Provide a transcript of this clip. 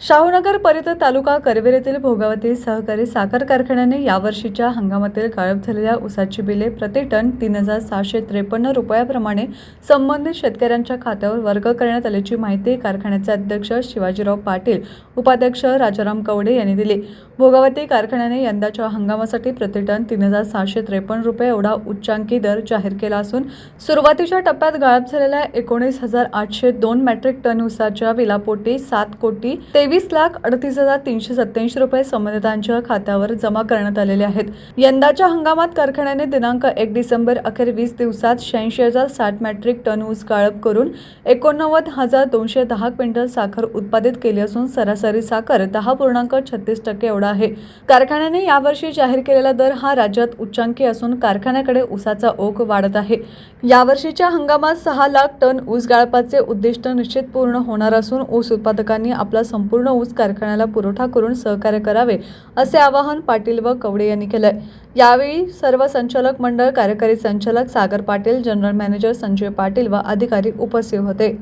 शाहूनगर परित तालुका करवीर येथील भोगावती सहकारी साखर कारखान्याने यावर्षीच्या हंगामातील गायब झालेल्या ऊसाची बिले प्रति टन तीन हजार सहाशे त्रेपन्न रुपयाप्रमाणे संबंधित शेतकऱ्यांच्या खात्यावर वर्ग करण्यात आल्याची माहिती कारखान्याचे अध्यक्ष शिवाजीराव पाटील उपाध्यक्ष राजाराम कवडे यांनी दिली. भोगावती कारखान्याने यंदाच्या हंगामासाठी प्रति टन तीन हजार सहाशे त्रेपन्न रुपये एवढा उच्चांकी दर जाहीर केला असून सुरुवातीच्या टप्प्यात गाळप झालेल्या एकोणीस हजार आठशे दोन मॅट्रिक टन ऊसाच्या बिलापोटी सात कोटी तेवीस लाख अडतीस हजार तीनशे सत्याऐंशी रुपये संबंधितांच्या खात्यावर जमा करण्यात आलेले आहेत. यंदाच्या हंगामात कारखान्याने दिनांक एक डिसेंबर अखेर वीस दिवसात शहाऐंशी हजार साठ मॅट्रिक टन ऊस गाळप करून एकोणनव्वद हजार दोनशे दहा क्विंटल साखर उत्पादित केली असून सरासरी साखर दहा पूर्णांक छत्तीस टक्के एवढा आहे. कारखान्याने यावर्षी जाहीर केलेला दर हा राज्यात उच्चांकी असून कारखान्याकडे ऊसाचा ओघ वाढत आहे. यावर्षीच्या हंगामात सहा लाख टन ऊस गाळपाचे उद्दिष्ट निश्चित पूर्ण होणार असून ऊस उत्पादकांनी आपला संपूर्ण ऊस कारखान्याला पुरवठा करून सहकार्य करावे असे आवाहन पाटील व कवडे यांनी केलंय. यावेळी सर्व संचालक मंडळ कार्यकारी संचालक सागर पाटील जनरल मॅनेजर संजय पाटील व अधिकारी उपस्थित होते.